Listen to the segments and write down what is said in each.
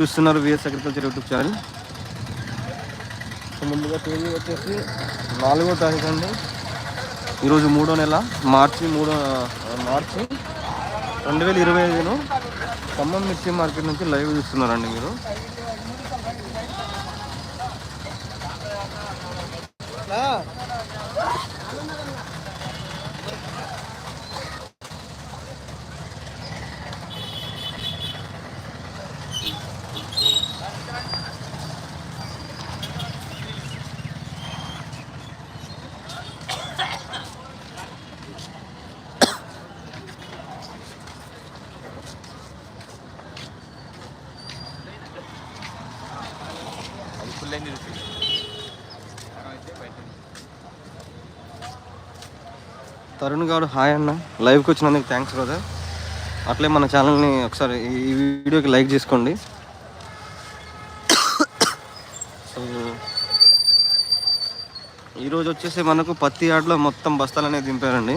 చూస్తున్నారు VS agriculture YouTube channel so ముందుగా తేదీ వచ్చేసి నాలుగో తారీఖు అండి. ఈరోజు మూడో నెల మార్చి మూడో మార్చి రెండు వేల ఇరవై ఐదును ఖమ్మం మిర్చి మార్కెట్ నుంచి లైవ్ చూస్తున్నారండి మీరు. తరుణ్ గారు హాయ్ అన్న. లైవ్కి వచ్చినందుకు థ్యాంక్స్ బ్రదర్ అట్లే మన ఛానల్ని ఒకసారి ఈ వీడియోకి లైక్ చేసుకోండి. సో ఈరోజు వచ్చేసి మనకు పత్తి ఆటలో మొత్తం బస్తాలు అనేది దింపారండి.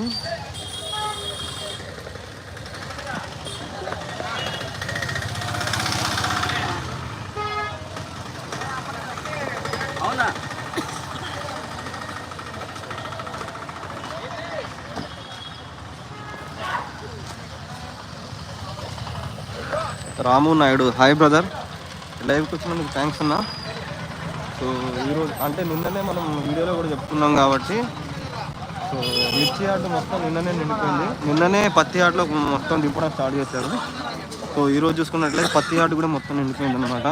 రాము నాయుడు. హాయ్ బ్రదర్ లైవ్కి వచ్చినందుకు థ్యాంక్స్ అన్నా. సో ఈరోజు అంటే నిన్ననే మనం వీడియోలో కూడా చెప్తున్నాం కాబట్టి సో మిర్చి ఆట మొత్తం నిన్ననే నిండిపోయింది. నిన్ననే పత్తి ఆటలో మొత్తం దింపడం స్టార్ట్ చేశారు. సో ఈరోజు చూసుకున్నట్లయితే పత్తి ఆట కూడా మొత్తం నిండిపోయింది అనమాట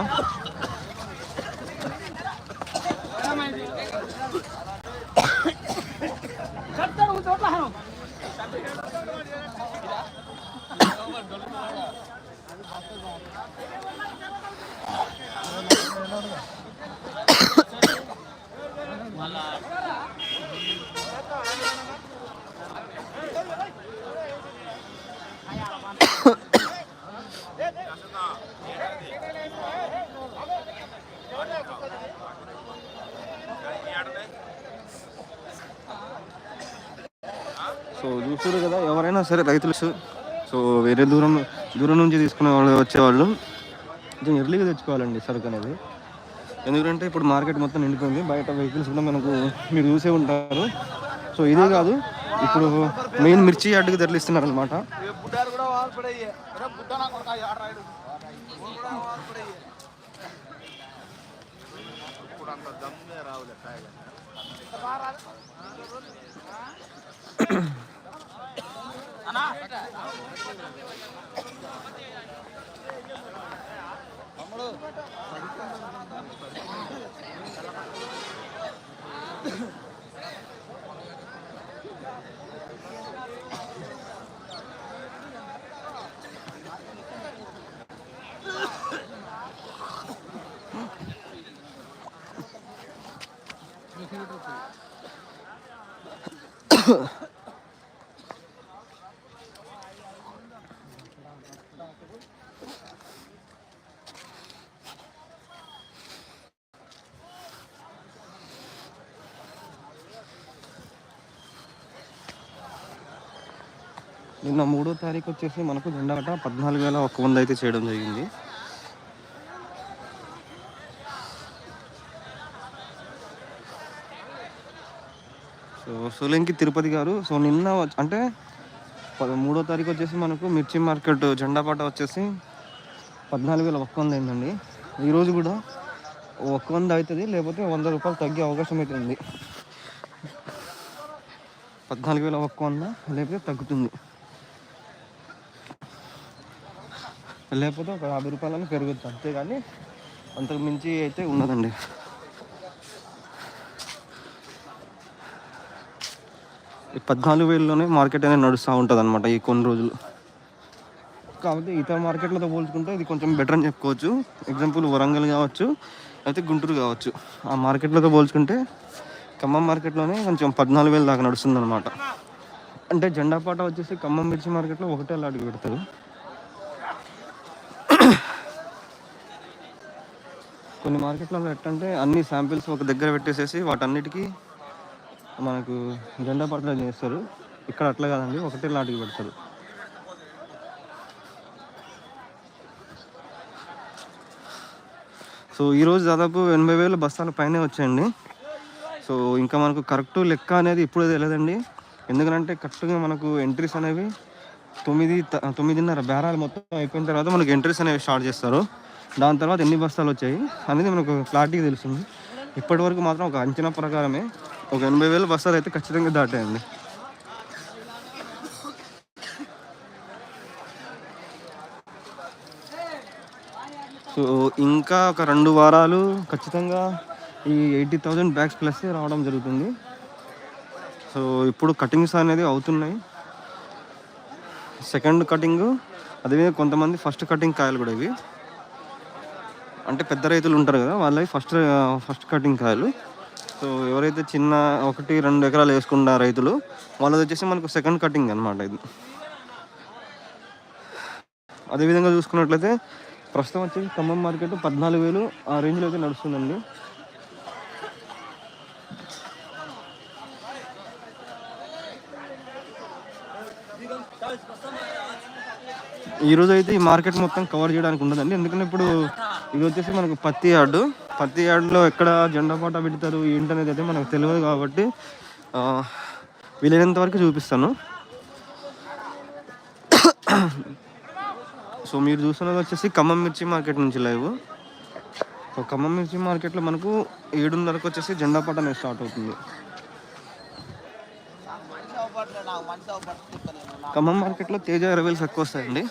సో చూసారు కదా ఎవరైనా సరే రైతులు సో వేరే దూరం దూరం నుంచి తీసుకునే వాళ్ళు వచ్చేవాళ్ళు కొంచెం ఎర్లీగా తెచ్చుకోవాలండి సరుకు అనేది. ఎందుకంటే ఇప్పుడు మార్కెట్ మొత్తం నిండిపోయింది. బయట వెహికల్స్ కూడా మనకు మీరు చూసే ఉంటారు. సో ఇదే కాదు ఇప్పుడు మెయిన్ మిర్చి యార్డ్కి తరలిస్తున్నారు అనమాట తమ్ముడు Huh. నిన్న మూడో తారీఖు వచ్చేసి మనకు జెండా పద్నాలుగు వేల ఒక్క వంద అయితే చేయడం జరిగింది. సో సోలంకి తిరుపతి గారు సో నిన్న అంటే పద- మూడో తారీఖు వచ్చేసి మనకు మిర్చి మార్కెట్ జెండా పాట వచ్చేసి పద్నాలుగు వేల ఒక్క వంద అయిందండి. ఈరోజు కూడా ఒక్క వంద అవుతుంది లేకపోతే వంద రూపాయలు తగ్గే అవకాశం అయితే ఉంది. పద్నాలుగు వేల ఒక్క వంద లేకపోతే తగ్గుతుంది. లేకపోతే ఒక యాభై రూపాయలని పెరుగుతుంది అంతేగాని అంతకు మించి అయితే ఉన్నదండి ఈ పద్నాలుగు వేలలోనే మార్కెట్ అనేది నడుస్తూ ఉంటుంది అనమాట ఈ కొన్ని రోజులు. కాబట్టి ఇతర మార్కెట్లతో పోల్చుకుంటే ఇది కొంచెం బెటర్ అని చెప్పుకోవచ్చు. ఎగ్జాంపుల్ వరంగల్ కావచ్చు అయితే గుంటూరు కావచ్చు. ఆ మార్కెట్లతో పోల్చుకుంటే ఖమ్మం మార్కెట్లోనే కొంచెం పద్నాలుగు వేలు దాకా నడుస్తుంది అనమాట అంటే జెండా పాట వచ్చేసి ఖమ్మం మిర్చి మార్కెట్లో ఒకటే లాడికి పెడతారు. కొన్ని మార్కెట్లలో ఎట్టంటే అన్ని శాంపిల్స్ ఒక దగ్గర పెట్టేసేసి వాటన్నిటికీ మనకు జెండా పట్ల చేస్తారు. ఇక్కడ అట్లా కాదండి ఒకటే లాటికి పెడతారు. సో ఈరోజు దాదాపు ఎనభై వేల బస్తాల పైనే వచ్చాయండి. సో ఇంకా మనకు కరెక్ట్ లెక్క అనేది ఇప్పుడే తెలియదండి. ఎందుకంటే కరెక్ట్గా మనకు ఎంట్రీస్ అనేవి తొమ్మిది త- తొమ్మిదిన్నర బేరాలు మొత్తం అయిపోయిన తర్వాత మనకు ఎంట్రీస్ అనేవి స్టార్ట్ చేస్తారు. దాని తర్వాత ఎన్ని బస్తాలు వచ్చాయి? అనేది మనకు క్లారిటీగా తెలుస్తుంది. ఇప్పటి వరకు మాత్రం ఒక అంచనా ప్రకారమే ఒక ఎనభై వేల బస్తాలు అయితే ఖచ్చితంగా దాటాయండి. సో ఇంకా ఒక రెండు వారాలు ఖచ్చితంగా ఈ ఎయిటీ థౌజండ్ బ్యాగ్స్ ప్లస్ రావడం జరుగుతుంది. సో ఇప్పుడు కటింగ్స్ అనేది అవుతున్నాయి. సెకండ్ కటింగ్ అదే కొంతమంది ఫస్ట్ కటింగ్ కాయలు కూడా ఇవి. అంటే పెద్ద రైతులు ఉంటారు కదా వాళ్ళవి ఫస్ట్ ఫస్ట్ కటింగ్ కాయలు. సో ఎవరైతే చిన్న ఒకటి రెండు ఎకరాలు వేసుకున్న రైతులు వాళ్ళది వచ్చేసి మనకు సెకండ్ కటింగ్ అనమాట ఇది. అదేవిధంగా చూసుకున్నట్లయితే ప్రస్తుతం వచ్చేసి ఖమ్మం మార్కెట్ పద్నాలుగు వేలు ఆ రేంజ్లో అయితే నడుస్తుందండి. ఈ రోజు అయితే ఈ మార్కెట్ మొత్తం కవర్ చేయడానికి ఉండదండి. ఎందుకంటే ఇప్పుడు ఇది వచ్చేసి మనకు పత్తి యార్డు. పత్తి యార్డులో ఎక్కడ జెండా పాట పెడతారు ఏంటనేది అయితే మనకు తెలియదు కాబట్టి వీలైనంత వరకు చూపిస్తాను. సో మీరు చూస్తున్నది వచ్చేసి ఖమ్మం మిర్చి మార్కెట్ నుంచి లైవ్. సో ఖమ్మం మిర్చి మార్కెట్లో మనకు ఏడున్నరకు వచ్చేసి జెండా పాట అనేది స్టార్ట్ అవుతుంది. ఖమ్మం మార్కెట్లో తేజ అరవేల్స్ ఎక్కువ వస్తాయండి.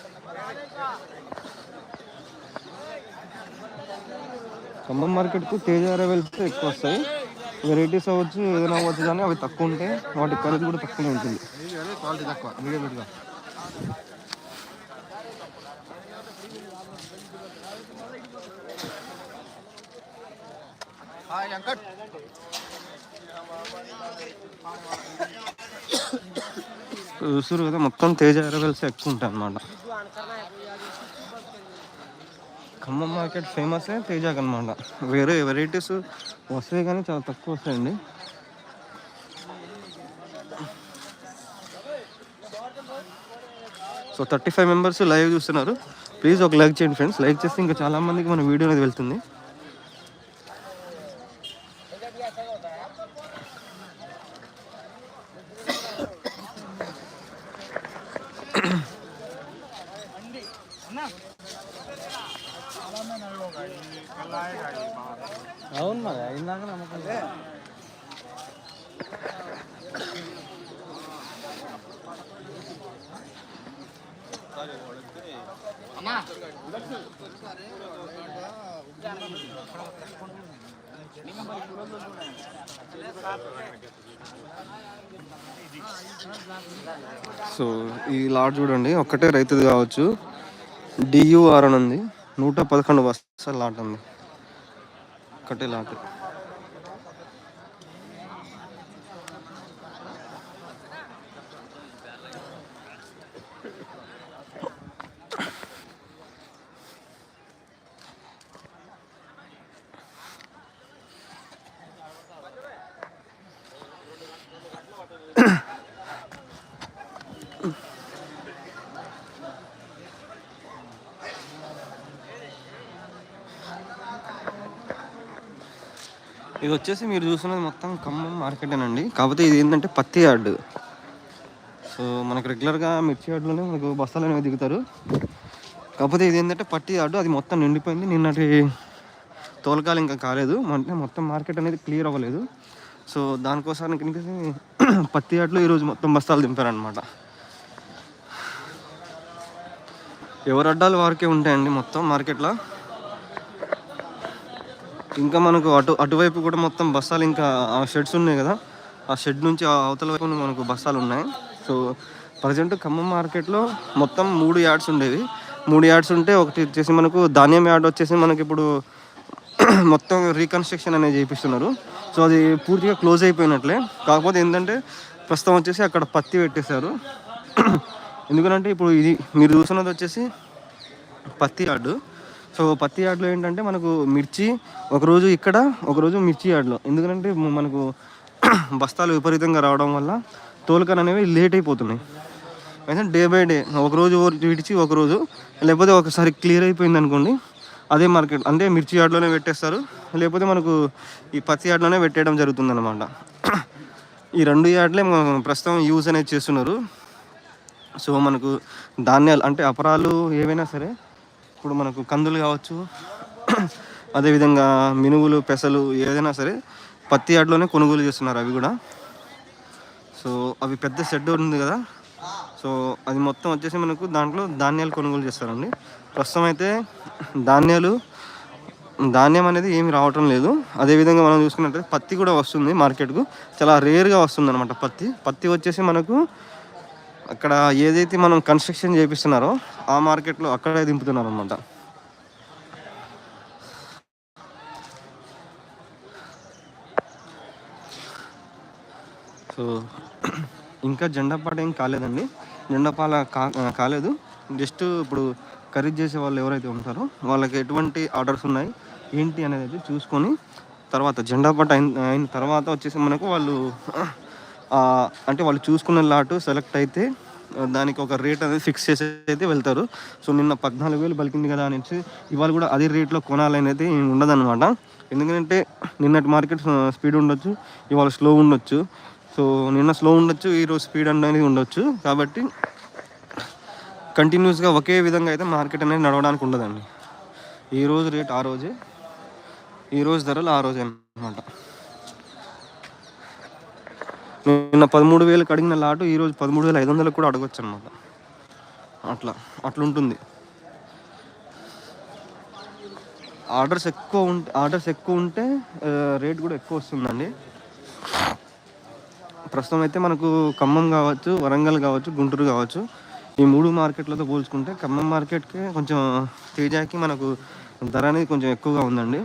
ఖమ్మం మార్కెట్కు తేజ అరవేల్స్ ఎక్కువ వస్తాయి వెరైటీస్ అవ్వచ్చు ఏదైనా అవ్వచ్చు కానీ అవి తక్కువ ఉంటాయి. వాటి ఖరీదు కూడా తక్కువ ఉంటుంది. క్వాలిటీ తక్కువ. మీడియం వెంకట్. చూసారు కదా మొత్తం తేజ అరవేల్స్ ఎక్కువ ఉంటాయి అన్నమాట ఖమ్మం మార్కెట్ ఫేమస్ తేజాక్ అనమాట వేరే వెరైటీస్ వస్తాయి కానీ చాలా తక్కువ వస్తాయండి. So thirty five members live చూస్తున్నారు. ప్లీజ్ ఒక లైక్ చేయండి ఫ్రెండ్స్. లైక్ చేస్తే ఇంకా చాలామందికి మన వీడియో అనేది వెళ్తుంది అవును మరి ఇందాక నమ్మకం సో ఈ లాట్ చూడండి ఒక్కటే రైతుది కావచ్చు. డియూఆర్ అని ఉంది. నూట పదకొండు బస్తాల లాట్ ఉంది. ఒకటే లాట్. వచ్చేసి మీరు చూస్తున్నది మొత్తం ఖమ్మం మార్కెటేనండి కాకపోతే ఇది ఏంటంటే పత్తి యార్డు. సో మనకు రెగ్యులర్గా మిర్చి యార్డ్లోనే మనకు బస్తాలు అనేవి దిగుతారు. కాకపోతే ఇది ఏంటంటే పత్తి యార్డు అది మొత్తం నిండిపోయింది. నిన్నటి తోలకాలు ఇంకా కాలేదు. అంటే మొత్తం మార్కెట్ అనేది క్లియర్ అవ్వలేదు. సో దానికోసానికి పత్తి యార్డ్లో ఈరోజు మొత్తం బస్తాలు దింపారనమాట ఎవరి అడ్డాలు వారికే ఉంటాయండి మొత్తం మార్కెట్లో. ఇంకా మనకు అటు అటువైపు కూడా మొత్తం బస్తాలు ఇంకా ఆ షెడ్స్ ఉన్నాయి కదా. ఆ షెడ్ నుంచి ఆ అవతల వైపు మనకు బస్తాలు ఉన్నాయి. సో ప్రజెంట్ ఖమ్మం మార్కెట్లో మొత్తం మూడు యార్డ్స్ ఉండేవి. మూడు యార్డ్స్ ఉంటే ఒకటి వచ్చేసి మనకు ధాన్యం యార్డ్ వచ్చేసి మనకి ఇప్పుడు మొత్తం రీకన్స్ట్రక్షన్ అనేది చేపిస్తున్నారు. సో అది పూర్తిగా క్లోజ్ అయిపోయినట్లే. కాకపోతే ఏంటంటే ప్రస్తుతం వచ్చేసి అక్కడ పత్తి పెట్టేశారు. ఎందుకంటే ఇప్పుడు ఇది మీరు చూస్తున్నది వచ్చేసి పత్తి యార్డు సో పత్తి యార్డ్లో ఏంటంటే మనకు మిర్చి ఒకరోజు ఇక్కడ ఒకరోజు మిర్చి యార్డ్లో ఎందుకంటే మనకు బస్తాలు విపరీతంగా రావడం వల్ల తోలుకలు అనేవి లేట్ అయిపోతున్నాయి. అయితే డే బై డే ఒకరోజు విడిచి ఒకరోజు లేకపోతే ఒకసారి క్లియర్ అయిపోయింది అనుకోండి అదే మార్కెట్ అంటే మిర్చి యార్డ్లోనే పెట్టేస్తారు లేకపోతే మనకు ఈ పత్తి యార్డ్లోనే పెట్టేయడం జరుగుతుంది అనమాట ఈ రెండు యార్డ్లే మనం ప్రస్తుతం యూజ్ అనేది చేస్తున్నారు. సో మనకు ధాన్యాలు అంటే అపరాలు ఏవైనా సరే ఇప్పుడు మనకు కందులు కావచ్చు అదేవిధంగా మినుగులు పెసలు ఏదైనా సరే పత్తి యాడ్లోనే కొనుగోలు చేస్తున్నారు అవి కూడా. సో అవి పెద్ద షెడ్ ఉంది కదా. సో అది మొత్తం వచ్చేసి మనకు దాంట్లో ధాన్యాలు కొనుగోలు చేస్తారండి. ప్రస్తుతం అయితే ధాన్యాలు ధాన్యం అనేది ఏమి రావటం లేదు. అదేవిధంగా మనం చూసుకున్నట్లయితే పత్తి కూడా వస్తుంది మార్కెట్కు. చాలా రేర్గా వస్తుంది అనమాట పత్తి. పత్తి వచ్చేసి మనకు అక్కడ ఏదైతే మనం కన్స్ట్రక్షన్ చేపిస్తున్నారో ఆ మార్కెట్లో అక్కడే దింపుతున్నారు అనమాట సో ఇంకా జెండాపాట ఏం కాలేదండి. జెండాపాల కా కాలేదు. జస్ట్ ఇప్పుడు ఖరీదు చేసే వాళ్ళు ఎవరైతే ఉంటారో వాళ్ళకి ఎటువంటి ఆర్డర్స్ ఉన్నాయి ఏంటి అనేది అయితే చూసుకొని తర్వాత జెండాపాట అయిన అయిన తర్వాత వచ్చేసి మనకు వాళ్ళు అంటే వాళ్ళు చూసుకున్న లాటు సెలెక్ట్ అయితే దానికి ఒక రేట్ అనేది ఫిక్స్ చేసి అయితే వెళ్తారు. సో నిన్న పద్నాలుగు వేలు పలికింది కదా అనేసి ఇవాళ కూడా అదే రేట్లో కొనాలని అయితే ఉండదన్నమాట. ఎందుకంటే నిన్నటి మార్కెట్ స్పీడ్ ఉండొచ్చు ఇవాళ స్లో ఉండొచ్చు. సో నిన్న స్లో ఉండొచ్చు ఈరోజు స్పీడ్ అనేది ఉండొచ్చు. కాబట్టి కంటిన్యూస్గా ఒకే విధంగా అయితే మార్కెట్ అనేది నడవడానికి ఉండదండి. ఈ రోజు రేట్ ఆ రోజే ఈ రోజు ధరలు ఆ రోజే అనమాట నిన్న పదమూడు వేలకు అడిగిన లాటు ఈరోజు పదమూడు వేల ఐదు వందలకు కూడా అడగచ్చు అనమాట అట్లా అట్లుంటుంది. ఆర్డర్స్ ఎక్కువ ఉంటే ఆర్డర్స్ ఎక్కువ ఉంటే రేట్ కూడా ఎక్కువ వస్తుందండి. ప్రస్తుతం అయితే మనకు ఖమ్మం కావచ్చు వరంగల్ కావచ్చు గుంటూరు కావచ్చు ఈ మూడు మార్కెట్లతో పోల్చుకుంటే ఖమ్మం మార్కెట్కి కొంచెం తేజాకి మనకు ధర అనేది కొంచెం ఎక్కువగా ఉందండి.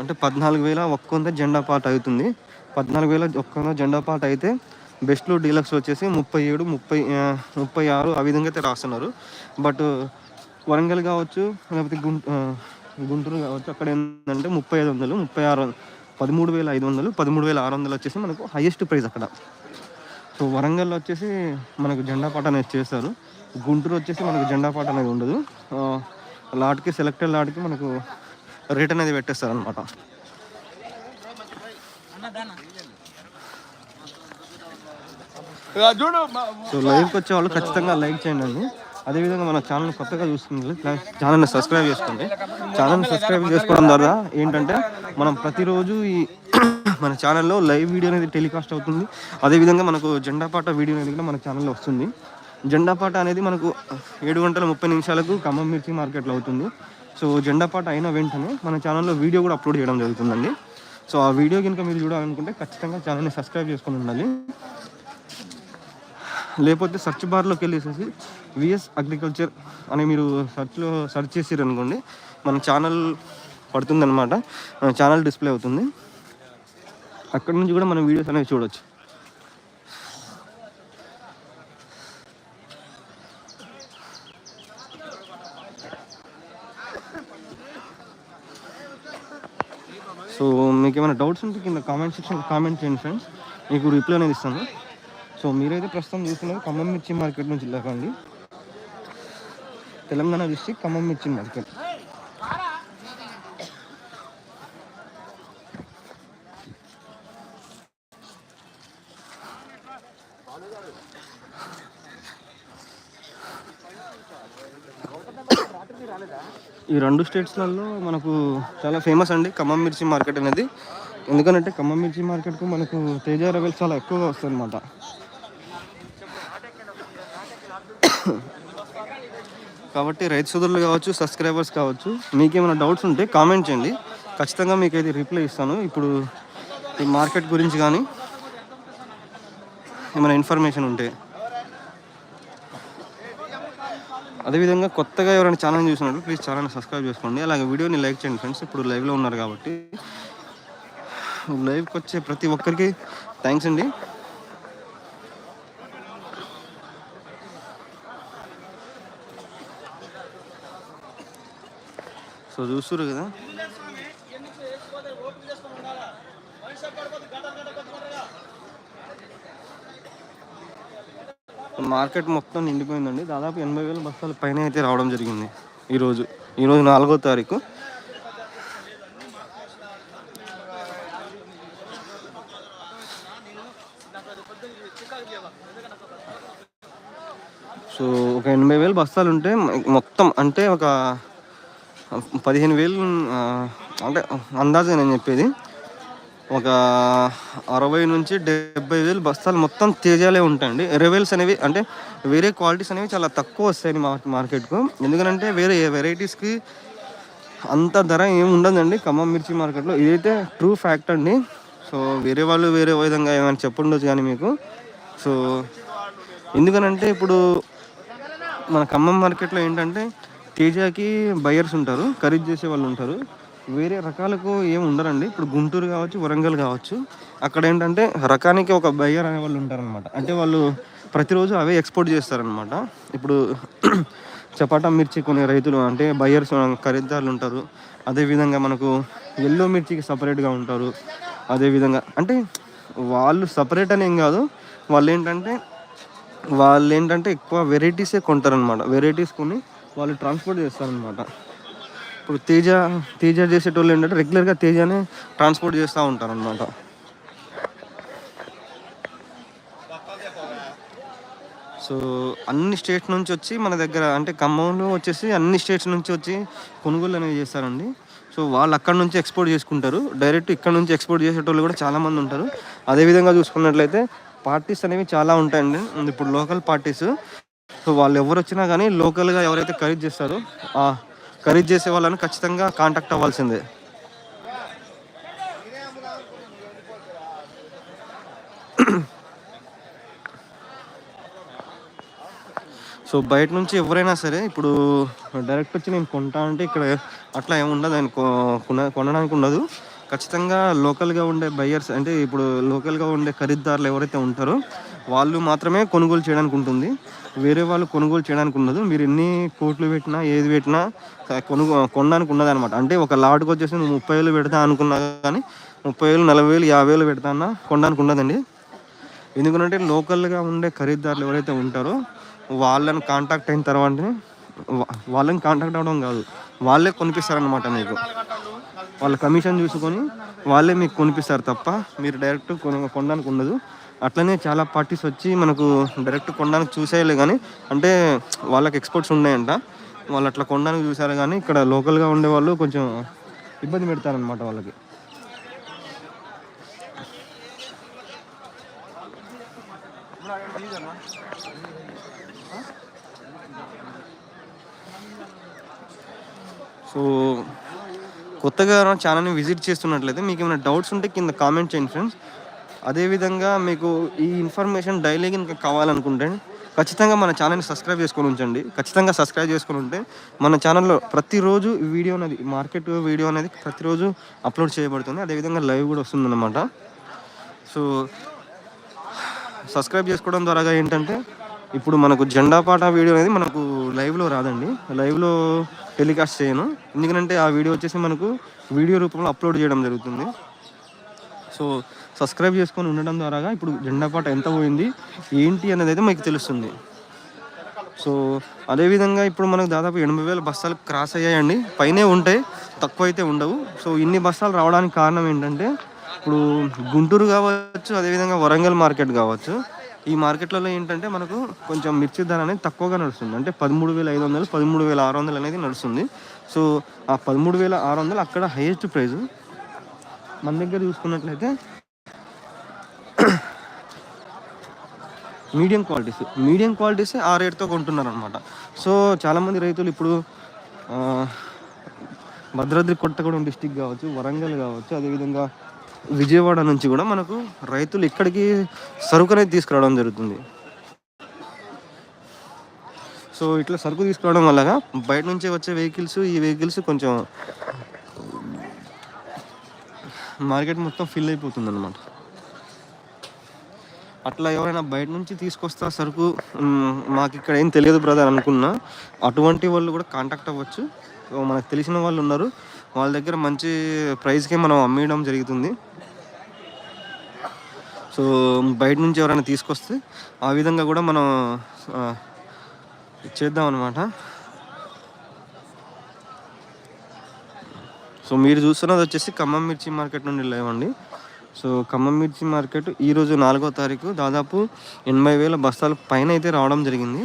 అంటే పద్నాలుగు వేల ఒక్కొంత జెండా పాట అవుతుంది. పద్నాలుగు వేల ఒక్క జెండా పాట అయితే బెస్ట్లో డీలక్స్ వచ్చేసి ముప్పై ఏడు ముప్పై ముప్పై ఆరు ఆ విధంగా అయితే రాస్తున్నారు. బట్ వరంగల్ కావచ్చు లేకపోతే గుంట గుంటూరు కావచ్చు అక్కడ ఏంటంటే ముప్పై ఐదు వందలు ముప్పై ఆరు పదమూడు వేల ఐదు వందలు పదమూడు వేల ఆరు వందలు వచ్చేసి మనకు హైయెస్ట్ ప్రైస్ అక్కడ. సో వరంగల్లో వచ్చేసి మనకు జెండా పాట అనేది చేస్తారు. గుంటూరు వచ్చేసి మనకు జెండా పాట అనేది ఉండదు. ఆ, లాట్కి సెలెక్టెడ్ లాట్కి మనకు రేట్ అనేది పెట్టేస్తారు అనమాట సో లైవ్కి వచ్చే వాళ్ళు ఖచ్చితంగా లైక్ చేయండి అండి. అదేవిధంగా మన ఛానల్ కొత్తగా చూస్తుంది ఛానల్ని సబ్స్క్రైబ్ చేసుకోండి. ఛానల్ని సబ్స్క్రైబ్ చేసుకోవడం ద్వారా ఏంటంటే మనం ప్రతిరోజు ఈ మన ఛానల్లో లైవ్ వీడియో అనేది టెలికాస్ట్ అవుతుంది. అదేవిధంగా మనకు జెండా పాట వీడియో అనేది కూడా మన ఛానల్లో వస్తుంది. జెండా పాట అనేది మనకు ఏడు గంటల ముప్పై నిమిషాలకు ఖమ్మం మిర్చి మార్కెట్లో అవుతుంది. సో జెండా పాట అయిన వెంటనే మన ఛానల్లో వీడియో కూడా అప్లోడ్ చేయడం జరుగుతుందండి. సో ఆ వీడియో కనుక మీరు చూడాలనుకుంటే ఖచ్చితంగా ఛానల్ని సబ్స్క్రైబ్ చేసుకొని ఉండాలి. లేకపోతే సెర్చ్ బార్లోకి వెళ్ళేసేసి విఎస్ అగ్రికల్చర్ అని మీరు సెర్చ్లో సెర్చ్ చేసారు అనుకోండి మన ఛానల్ పడుతుందన్నమాట. మన ఛానల్ డిస్ప్లే అవుతుంది. అక్కడ నుంచి కూడా మనం వీడియోస్ అనేవి చూడవచ్చు సో మీకు ఏమైనా డౌట్స్ ఉంటే కింద కామెంట్ సెక్షన్ కామెంట్ చేయండి ఫ్రెండ్స్ మీకు రిప్లై అనేది ఇస్తాను. సో మీరైతే ప్రస్తుతం చూస్తున్నది ఖమ్మం మిర్చి మార్కెట్ నుంచి వెళ్ళకండి తెలంగాణ డిస్టిక్ ఖమ్మం మిర్చి మార్కెట్. ఈ రెండు స్టేట్స్లలో మనకు చాలా ఫేమస్ అండి ఖమ్మం మిర్చి మార్కెట్ అనేది. ఎందుకంటే ఖమ్మం మిర్చి మార్కెట్కు మనకు తేజ రెవెల్ చాలా ఎక్కువగా వస్తుంది అనమాట కాబట్టి రైతు సోదరులు కావచ్చు సబ్స్క్రైబర్స్ కావచ్చు మీకేమైనా డౌట్స్ ఉంటే కామెంట్ చేయండి. ఖచ్చితంగా మీకు అయితే రిప్లై ఇస్తాను. ఇప్పుడు ఈ మార్కెట్ గురించి కానీ ఏమైనా ఇన్ఫర్మేషన్ ఉంటే. అదేవిధంగా కొత్తగా ఎవరైనా ఛానల్ చూసినట్లు ప్లీజ్ ఛానల్ని సబ్స్క్రైబ్ చేసుకోండి. అలాగే వీడియోని లైక్ చేయండి ఫ్రెండ్స్ ఇప్పుడు లైవ్లో ఉన్నారు కాబట్టి. లైవ్కి వచ్చే ప్రతి ఒక్కరికి థ్యాంక్స్ అండి. సో చూస్తురు కదా. మార్కెట్ మొత్తం నిండిపోయిందండి. దాదాపు ఎనభై వేల బస్తాల పైన అయితే రావడం జరిగింది ఈరోజు. ఈరోజు నాలుగో తారీఖు. సో ఒక ఎనభై వేలు బస్తాలు ఉంటే మొత్తం అంటే ఒక పదిహేను వేలు అంటే అందాజే నేను చెప్పేది. ఒక అరవై నుంచి డెబ్బై వేలు బస్తాలు మొత్తం తేజాలే ఉంటాయండి. రెవెల్స్ అనేవి అంటే వేరే క్వాలిటీస్ అనేవి చాలా తక్కువ వస్తాయి మా మార్కెట్కు. ఎందుకంటే వేరే వెరైటీస్కి అంత ధర ఏమి ఉండదండి. ఖమ్మం మిర్చి మార్కెట్లో ఇదైతే ట్రూ ఫ్యాక్ట్ అండి. సో వేరే వాళ్ళు వేరే విధంగా ఏమైనా చెప్పుండొచ్చు కానీ మీకు. సో ఎందుకనంటే ఇప్పుడు మన ఖమ్మం మార్కెట్లో ఏంటంటే తేజాకి బయర్స్ ఉంటారు ఖరీదు చేసే వాళ్ళు ఉంటారు. వేరే రకాలకు ఏమి ఉండరండి. ఇప్పుడు గుంటూరు కావచ్చు వరంగల్ కావచ్చు. అక్కడ ఏంటంటే రకానికి ఒక బయ్యర్ అనే వాళ్ళు ఉంటారనమాట అంటే వాళ్ళు ప్రతిరోజు అవే ఎక్స్పోర్ట్ చేస్తారనమాట ఇప్పుడు చపాటా మిర్చి కొనే రైతులు అంటే బయ్యర్స్ ఖరీదారులు ఉంటారు. అదేవిధంగా మనకు ఎల్లో మిర్చికి సపరేట్గా ఉంటారు. అదేవిధంగా అంటే వాళ్ళు సపరేట్ అని ఏం కాదు. వాళ్ళు ఏంటంటే వాళ్ళు ఏంటంటే ఎక్కువ వెరైటీసే కొంటారనమాట వెరైటీస్ కొని వాళ్ళు ట్రాన్స్పోర్ట్ చేస్తారనమాట ఇప్పుడు తేజ తేజ చేసేటోళ్ళు ఏంటంటే రెగ్యులర్గా తేజానే ట్రాన్స్పోర్ట్ చేస్తూ ఉంటారనమాట సో అన్ని స్టేట్స్ నుంచి వచ్చి మన దగ్గర అంటే ఖమ్మంలో వచ్చేసి అన్ని స్టేట్స్ నుంచి వచ్చి కొనుగోలు అనేవి చేస్తారండి. సో వాళ్ళు అక్కడ నుంచి ఎక్స్పోర్ట్ చేసుకుంటారు. డైరెక్ట్ ఇక్కడ నుంచి ఎక్స్పోర్ట్ చేసేటోళ్ళు కూడా చాలామంది ఉంటారు. అదేవిధంగా చూసుకున్నట్లయితే పార్టీస్ అనేవి చాలా ఉంటాయండి. ఇప్పుడు లోకల్ పార్టీస్ సో వాళ్ళు ఎవరు వచ్చినా కానీ లోకల్గా ఎవరైతే ఖరీదు చేస్తారో ఆ ఖరీదు చేసే వాళ్ళని ఖచ్చితంగా కాంటాక్ట్ అవ్వాల్సిందే. సో బయట నుంచి ఎవరైనా సరే ఇప్పుడు డైరెక్ట్ వచ్చి నేను కొంటా అంటే ఇక్కడ అట్లా ఏమి ఉండదు ఆయన కొ- కొన- కొనడానికి ఉండదు. ఖచ్చితంగా లోకల్గా ఉండే బయ్యర్స్ అంటే ఇప్పుడు లోకల్గా ఉండే ఖరీదారులు ఎవరైతే ఉంటారో వాళ్ళు మాత్రమే కొనుగోలు చేయడానికి ఉంటుంది. వేరే వాళ్ళు కొనుగోలు చేయడానికి ఉండదు మీరు ఎన్ని కోట్లు పెట్టినా ఏది పెట్టినా కొనుగో కొనడానికి ఉండదు అనమాట అంటే ఒక లాట్కి వచ్చేసి నువ్వు ముప్పై వేలు పెడతా అనుకున్నా కానీ ముప్పై వేలు నలభై వేలు యాభై వేలు పెడతా అన్నా కొనడానికి ఉండదండి ఎందుకంటే లోకల్గా ఉండే ఖరీదారులు ఎవరైతే ఉంటారో వాళ్ళని కాంటాక్ట్ అయిన తర్వాతనే వాళ్ళని కాంటాక్ట్ అవ్వడం కాదు. వాళ్ళే కొనిపిస్తారనమాట మీకు. వాళ్ళ కమిషన్ చూసుకొని వాళ్ళే మీకు కొనిపిస్తారు తప్ప మీరు డైరెక్ట్ కొనడానికి ఉండదు. అట్లనే చాలా పార్టీస్ వచ్చి మనకు డైరెక్ట్ కొనడానికి చూసేయలే కానీ అంటే వాళ్ళకి ఎక్స్పోర్ట్స్ ఉన్నాయంట. వాళ్ళు అట్లా కొనడానికి చూసారు కానీ ఇక్కడ లోకల్గా ఉండే వాళ్ళు కొంచెం ఇబ్బంది పెడతారనమాట వాళ్ళకి. సో కొత్తగా ఛానల్ని విజిట్ చేస్తున్నట్లయితే మీకు ఏమైనా డౌట్స్ ఉంటే కింద కామెంట్ చేయండి ఫ్రెండ్స్ అదేవిధంగా మీకు ఈ ఇన్ఫర్మేషన్ డైలీ కనుక కావాలనుకుంటే ఖచ్చితంగా మన ఛానల్ని సబ్స్క్రైబ్ చేసుకొని ఉంచండి. ఖచ్చితంగా సబ్స్క్రైబ్ చేసుకొని ఉంటే మన ఛానల్లో ప్రతిరోజు ఈ వీడియో అనేది మార్కెట్ వీడియో అనేది ప్రతిరోజు అప్లోడ్ చేయబడుతుంది. అదేవిధంగా లైవ్ కూడా వస్తుందన్నమాట. సో సబ్స్క్రైబ్ చేసుకోవడం ద్వారా ఏంటంటే ఇప్పుడు మనకు జెండా పాట వీడియో అనేది మనకు లైవ్లో రాదండి. లైవ్లో టెలికాస్ట్ చేయను. ఎందుకంటే ఆ వీడియో వచ్చేసి మనకు వీడియో రూపంలో అప్లోడ్ చేయడం జరుగుతుంది. సో సబ్స్క్రైబ్ చేసుకొని ఉండడం ద్వారా ఇప్పుడు జెండా పాట ఎంత పోయింది ఏంటి అనేది అయితే మీకు తెలుస్తుంది. సో అదేవిధంగా ఇప్పుడు మనకు దాదాపు ఎనభై వేల బస్తాలు క్రాస్ అయ్యాయండి. పైనే ఉంటాయి తక్కువ అయితే ఉండవు. సో ఇన్ని బస్తాలు రావడానికి కారణం ఏంటంటే ఇప్పుడు గుంటూరు కావచ్చు అదేవిధంగా వరంగల్ మార్కెట్ కావచ్చు. ఈ మార్కెట్లలో ఏంటంటే మనకు కొంచెం మిర్చి ధర అనేది తక్కువగా నడుస్తుంది. అంటే పదమూడు వేల ఐదు వందలు పదమూడు వేల ఆరు వందలు అనేది నడుస్తుంది. సో ఆ పదమూడు వేల ఆరు వందలు అక్కడ హైయెస్ట్ ప్రైస్ మన దగ్గర చూసుకున్నట్లయితే మీడియం క్వాలిటీస్. మీడియం క్వాలిటీస్ ఆ రేట్తో కొంటున్నారు అనమాట సో చాలామంది రైతులు ఇప్పుడు భద్రాద్రి కొట్టగూడెం డిస్టిక్ కావచ్చు వరంగల్ కావచ్చు అదేవిధంగా విజయవాడ నుంచి కూడా మనకు రైతులు ఇక్కడికి సరుకు అనేది తీసుకురావడం జరుగుతుంది. సో ఇట్లా సరుకు తీసుకురావడం వల్ల బయట నుంచి వచ్చే వెహికల్స్ ఈ వెహికల్స్ కొంచెం మార్కెట్ మొత్తం ఫిల్ అయిపోతుంది అనమాట అట్లా ఎవరైనా బయట నుంచి తీసుకొస్తా సరుకు మాకు ఇక్కడ ఏం తెలియదు బ్రదర్ అనుకున్నా. అటువంటి వాళ్ళు కూడా కాంటాక్ట్ అవ్వచ్చు. సో మనకు తెలిసిన వాళ్ళు ఉన్నారు. వాళ్ళ దగ్గర మంచి ప్రైస్కే మనం అమ్మేయడం జరుగుతుంది. సో బయట నుంచి ఎవరైనా తీసుకొస్తే ఆ విధంగా కూడా మనం చేద్దాం అనమాట సో మీరు చూస్తున్నది వచ్చేసి ఖమ్మం మిర్చి మార్కెట్ నుండి లేవండి. సో ఖమ్మం మిర్చి మార్కెట్ ఈరోజు నాలుగో తారీఖు దాదాపు ఎనభై వేల బస్తాల పైన అయితే రావడం జరిగింది.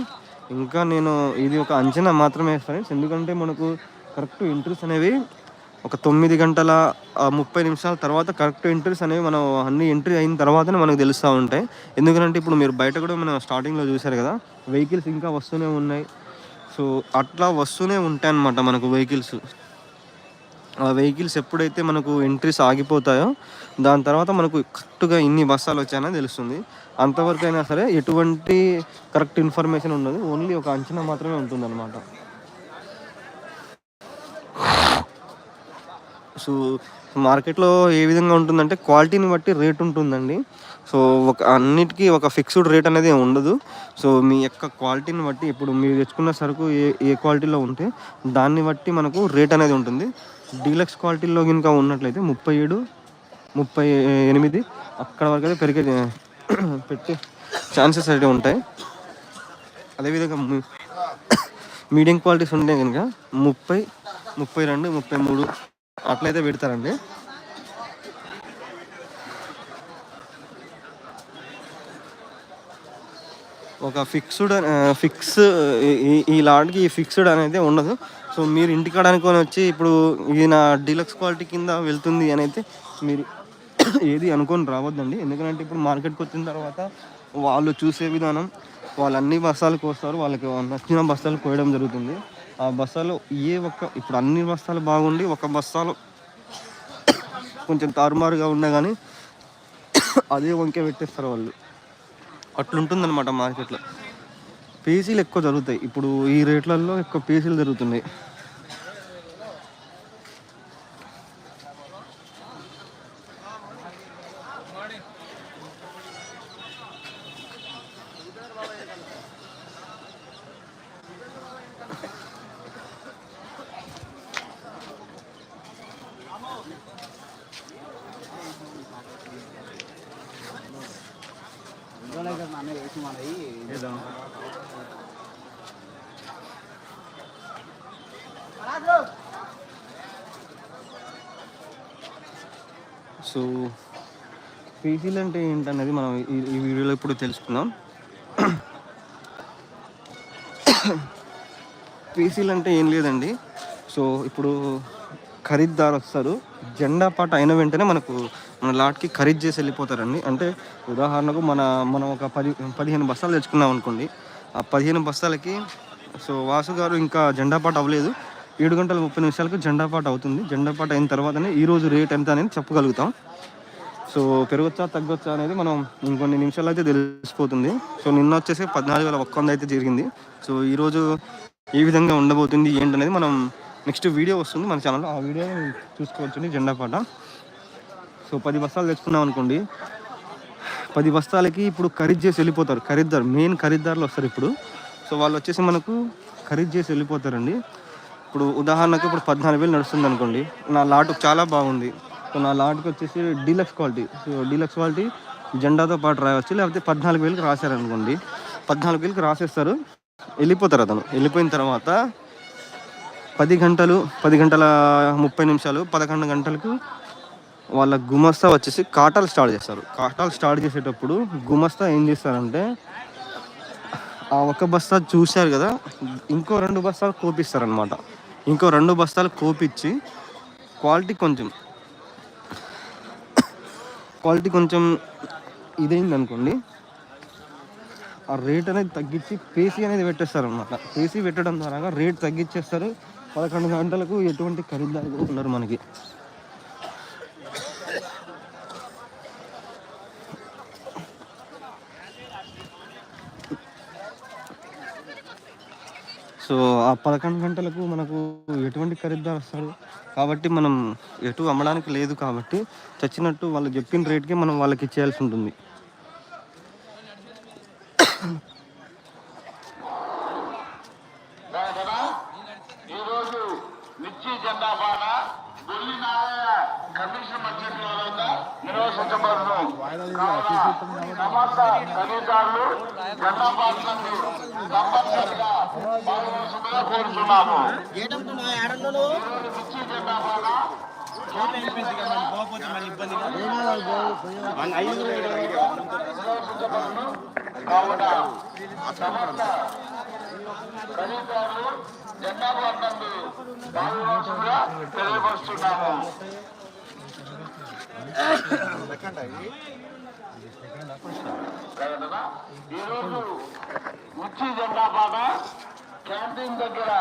ఇంకా నేను ఇది ఒక అంచనా మాత్రమే ఫ్రెండ్స్. ఎందుకంటే మనకు కరెక్ట్ ఎంట్రీస్ అనేవి ఒక తొమ్మిది గంటల ముప్పై నిమిషాల తర్వాత కరెక్ట్ ఎంట్రీస్ అనేవి మనం అన్ని ఎంట్రీ అయిన తర్వాతనే మనకు తెలుస్తూ ఉంటాయి. ఎందుకంటే ఇప్పుడు మీరు బయట కూడా మనం స్టార్టింగ్లో చూశారు కదా వెహికల్స్ ఇంకా వస్తూనే ఉన్నాయి. సో అట్లా వస్తూనే ఉంటాయి అన్నమాట మనకు వెహికల్స్. వెహికల్స్ ఎప్పుడైతే మనకు ఎంట్రీస్ ఆగిపోతాయో దాని తర్వాత మనకు కరెక్ట్గా ఇన్ని బస్సాలు వచ్చాయని తెలుస్తుంది. అంతవరకు అయినా సరే ఎటువంటి కరెక్ట్ ఇన్ఫర్మేషన్ ఉండదు. ఓన్లీ ఒక అంచనా మాత్రమే ఉంటుంది అనమాట సో మార్కెట్లో ఏ విధంగా ఉంటుందంటే క్వాలిటీని బట్టి రేట్ ఉంటుందండి. సో ఒక అన్నిటికీ ఒక ఫిక్స్డ్ రేట్ అనేది ఉండదు. సో మీ యొక్క క్వాలిటీని బట్టి ఇప్పుడు మీరు తెచ్చుకున్న సరుకు ఏ ఏ క్వాలిటీలో ఉంటే దాన్ని బట్టి మనకు రేట్ అనేది ఉంటుంది. డీలక్స్ క్వాలిటీలో కనుక ఉన్నట్లయితే ముప్పై ఏడు ముప్పై ఎనిమిది అక్కడ వరకు అయితే పెరిగే పెట్టే ఛాన్సెస్ అయితే ఉంటాయి. అదేవిధంగా మీడియం క్వాలిటీస్ ఉంటే కనుక ముప్పై ముప్పై రెండు ముప్పై మూడు అట్లయితే పెడతారండి. ఒక ఫిక్స్డ్ ఫిక్స్ ఈ లాడ్కి ఈ ఫిక్స్డ్ అనేది ఉండదు. సో మీరు ఇంటికాడ అనుకొని వచ్చి ఇప్పుడు ఇది నా డీలక్స్ క్వాలిటీ కింద వెళ్తుంది అని అయితే మీరు ఏది అనుకొని రావద్దండి. ఎందుకంటే ఇప్పుడు మార్కెట్కి వచ్చిన తర్వాత వాళ్ళు చూసే విధానం వాళ్ళు అన్ని బస్తాలు కోస్తారు వాళ్ళకి నచ్చిన బస్తాలు కోయడం జరుగుతుంది. ఆ బస్తాలు ఏ ఒక్క ఇప్పుడు అన్ని బస్తాలు బాగుండి ఒక బస్తాలు కొంచెం తారుమారుగా ఉన్నా కానీ అదే వంకే పెట్టేస్తారు వాళ్ళు. అట్లుంటుంది అనమాట మార్కెట్లో. పీసీలు ఎక్కువ జరుగుతాయి. ఇప్పుడు ఈ రేట్లలో ఎక్కువ పీసీలు జరుగుతున్నాయి. సో పీసీలు అంటే ఏంటనేది మనం ఈ వీడియోలో ఇప్పుడు తెలుసుకుందాం. పీసీలు అంటే ఏం లేదండి. సో ఇప్పుడు ఖరీదారు వస్తారు. జెండా పాట అయిన వెంటనే మనకు మన లాట్కి ఖరీదు చేసి వెళ్ళిపోతారండి. అంటే ఉదాహరణకు మన మనం ఒక పది పదిహేను బస్తాలు తెచ్చుకున్నాం అనుకోండి. ఆ పదిహేను బస్తాలకి సో వాసు గారు ఇంకా జెండా పాట అవ్వలేదు. ఏడు గంటల ముప్పై నిమిషాలకు జెండా పాట అవుతుంది. జెండా పాట అయిన తర్వాతనే ఈరోజు రేట్ ఎంత అనేది చెప్పగలుగుతాం. సో పెరగొచ్చా తగ్గొచ్చా అనేది మనం ఇంకొన్ని నిమిషాలు అయితే తెలిసిపోతుంది. సో నిన్న వచ్చేసి పద్నాలుగు వేల ఒక్క వంద అయితే జరిగింది. సో ఈరోజు ఏ విధంగా ఉండబోతుంది ఏంటనేది మనం నెక్స్ట్ వీడియో వస్తుంది. మన ఛానల్లో ఆ వీడియో చూసుకోవచ్చు జెండా పాట. సో పది బస్తాలు తెచ్చుకున్నాం అనుకోండి. పది బస్తాలకి ఇప్పుడు ఖరీదు చేసి వెళ్ళిపోతారు. ఖరీదారు మెయిన్ ఖరీదారులు వస్తారు ఇప్పుడు. సో వాళ్ళు వచ్చేసి మనకు ఖరీదు చేసి వెళ్ళిపోతారండి. ఇప్పుడు ఉదాహరణకు ఇప్పుడు పద్నాలుగు వేలు నడుస్తుంది అనుకోండి నా లాట్ చాలా బాగుంది. సో నా లాట్కి వచ్చేసి deluxe quality. So deluxe quality జెండాతో పాటు రాయవచ్చు లేకపోతే పద్నాలుగు వేలకు రాశారనుకోండి పద్నాలుగు వేలకు రాసేస్తారు. వెళ్ళిపోతారు అతను. వెళ్ళిపోయిన తర్వాత పది గంటలు పది గంటల ముప్పై నిమిషాలు పదకొండు గంటలకు వాళ్ళ గుమస్తా వచ్చేసి కాటాలు స్టార్ట్ చేస్తారు. కాటాలు స్టార్ట్ చేసేటప్పుడు గుమస్తా ఏం చేస్తారంటే ఆ ఒక్క బస్తా చూశారు కదా ఇంకో రెండు బస్తాలు కోపిస్తారు అనమాట ఇంకో రెండు బస్తాలు కోపిచ్చి క్వాలిటీ కొంచెం క్వాలిటీ కొంచెం ఇదైంది అనుకోండి ఆ రేట్ అనేది తగ్గించి పేసీ అనేది పెట్టేస్తారు అనమాట పేసీ పెట్టడం ద్వారా రేట్ తగ్గించేస్తారు. పదకొండు గంటలకు ఎటువంటి ఖరీదారు ఉన్నారు మనకి. సో ఆ పదకొండు గంటలకు మనకు ఎటువంటి ఖరీదారు వస్తారు కాబట్టి మనం ఎటు అమ్మడానికి లేదు కాబట్టి చచ్చినట్టు వాళ్ళు చెప్పిన రేట్కే మనం వాళ్ళకి ఇచ్చేయాల్సి ఉంటుంది ఈరోజు మిర్చి జెండా పాట బుల్లి నారాయణ కమిషన్ మధ్యలో వద్ద నిర్వహించబడును కావున సమస్త ఖరీదారులు జెండా పాటలను తప్పనిసరిగా పాట కావున సమస్త ఖరీదారులు జెండా తెలియపరుస్తున్నాము ఈరోజు మిర్చి జెండా పాట క్యాంటీన్ దగ్గర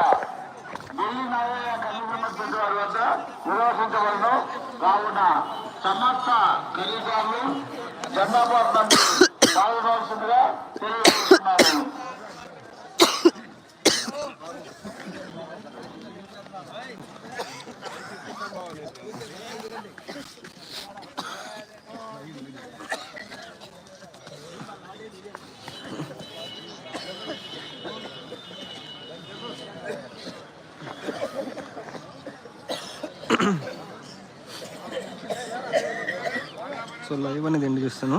ఢిల్లీ నాయక కన్వీనర్ వారి వద్ద నిర్వహించబడను. కావున సమస్త ఖరీదారులు జెండా పాట సో లైవ్ అనేది ఎండ్ చేస్తాను